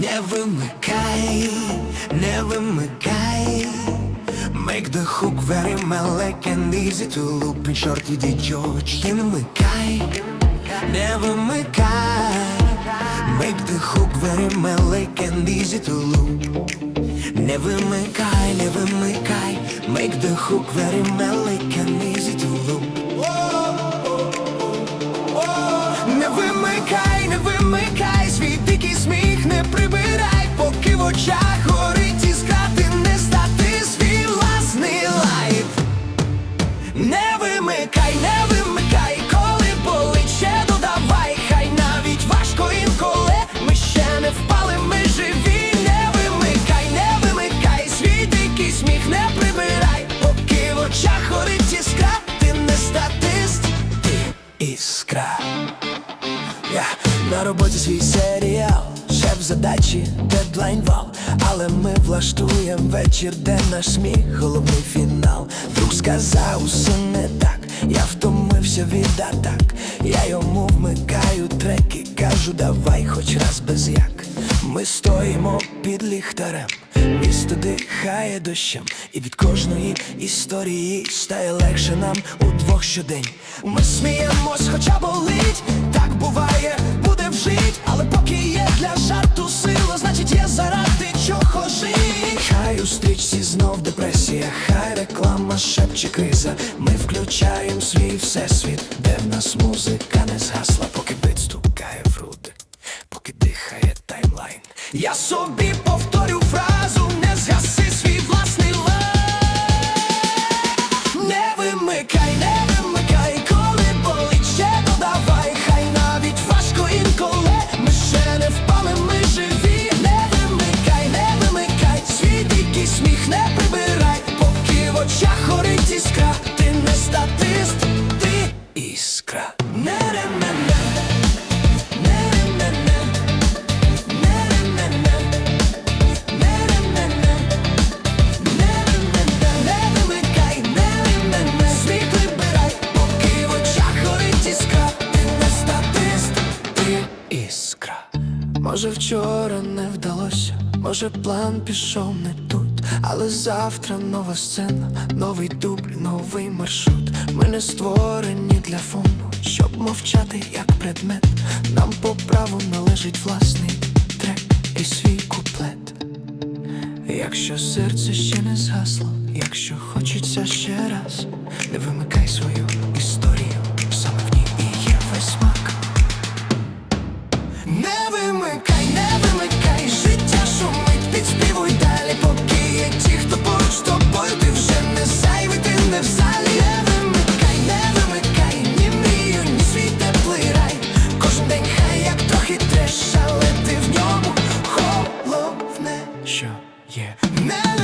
Не вимикай, не вимикай Make the hook very melodic and easy to loop In short, іди George Не вимикай, не вимикай Make the hook very melodic and easy to loop Не вимикай, не вимикай Make the hook very melodic and easy to іскра. Я на роботі свій серіал, шеф задачі, дедлайн вал, але ми влаштуєм вечір, де наш сміх, головний фінал. Друг сказав, усе не так, я втомився від атак. Я йому вмикаю треки, кажу, давай хоч раз без як. Ми стоїмо під ліхтарем, місто дихає дощем, і від кожної історії стає легше нам удвох щодень. Ми сміємось, хоча болить, так буває, буде вжить, але поки є для жарту сила, значить є заради чого жить. Хай у стрічці знов депресія, хай реклама шепче криза. Ми включаємо свій всесвіт, де в нас музика не згасла, поки бит стукає в груди поки дихає таймлайн. Я собі повторю фразу, Не іскра. Може, вчора не вдалося, може, план пішов не тут. Але завтра нова сцена, новий дубль, новий маршрут. Ми не створені для фону, щоб мовчати як предмет. Нам по праву належить власний трек і свій куплет. Якщо серце ще не згасло, якщо хочеться ще раз, не вимикай свою Never.